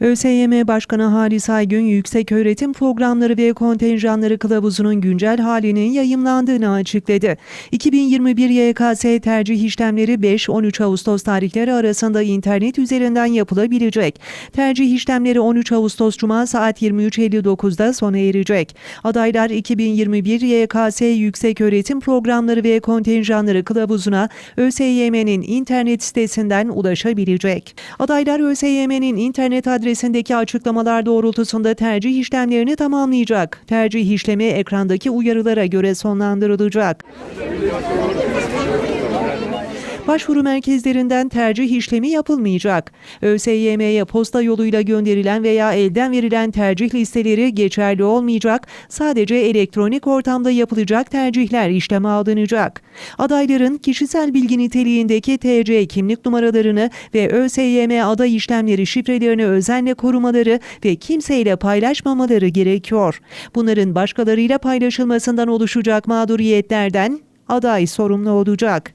ÖSYM Başkanı Halis Aygün, Yükseköğretim Programları ve Kontenjanları Kılavuzu'nun güncel halinin yayımlandığını açıkladı. 2021 YKS tercih işlemleri 5-13 Ağustos tarihleri arasında internet üzerinden yapılabilecek. Tercih işlemleri 13 Ağustos Cuma saat 23.59'da sona erecek. Adaylar 2021 YKS Yükseköğretim Programları ve Kontenjanları Kılavuzu'na ÖSYM'nin internet sitesinden ulaşabilecek. Adaylar ÖSYM'nin internet adresindeki açıklamalar doğrultusunda tercih işlemlerini tamamlayacak. Tercih işlemi ekrandaki uyarılara göre sonlandırılacak. Başvuru merkezlerinden tercih işlemi yapılmayacak. ÖSYM'ye posta yoluyla gönderilen veya elden verilen tercih listeleri geçerli olmayacak. Sadece elektronik ortamda yapılacak tercihler işleme alınacak. Adayların kişisel bilgi niteliğindeki TC kimlik numaralarını ve ÖSYM aday işlemleri şifrelerini özenle korumaları ve kimseyle paylaşmamaları gerekiyor. Bunların başkalarıyla paylaşılmasından oluşacak mağduriyetlerden aday sorumlu olacak.